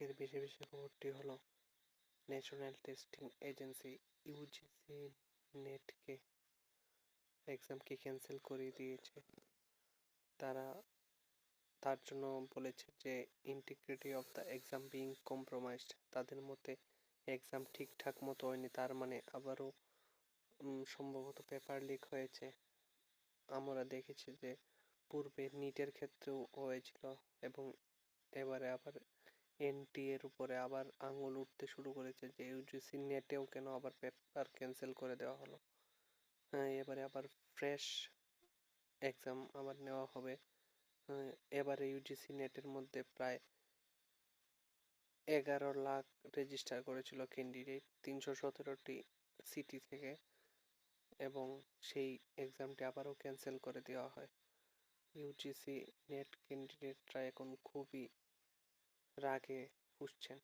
আজকের বেশি বেশি খবরটি হলো ন্যাশনাল টেস্টিং এজেন্সি ইউজিসি নেটকে এক্সামকে ক্যান্সেল করে দিয়েছে। তারা, তার জন্য বলেছে যে integrity of the exam being compromised তাদের মতে এক্সাম ঠিকঠাক মতো হয়নি, তার মানে আবারও সম্ভবত পেপার লিক হয়েছে। আমরা দেখেছি যে, পূর্বে নিটের ক্ষেত্রেও হয়েছিল এবং এবারে আবার এনটি এর উপরে আবার আঙুল উঠতে শুরু করেছে যে ইউজিসি নেটেও কেন আবার পেপার ক্যান্সেল করে দেওয়া হলো। হ্যাঁ এবারে আবার ফ্রেশ এক্সাম আবার নেওয়া হবে। হ্যাঁ, এবারে ইউজিসি নেটের মধ্যে প্রায় এগারো লাখ রেজিস্টার করেছিল ক্যান্ডিডেট তিনশো সতেরোটি সিটি থেকে এবং সেই এক্সামটি আবারও ক্যান্সেল করে দেওয়া হয়। ইউজিসি নেট ক্যান্ডিডেটরা এখন খুবই রাগে ফুসছেন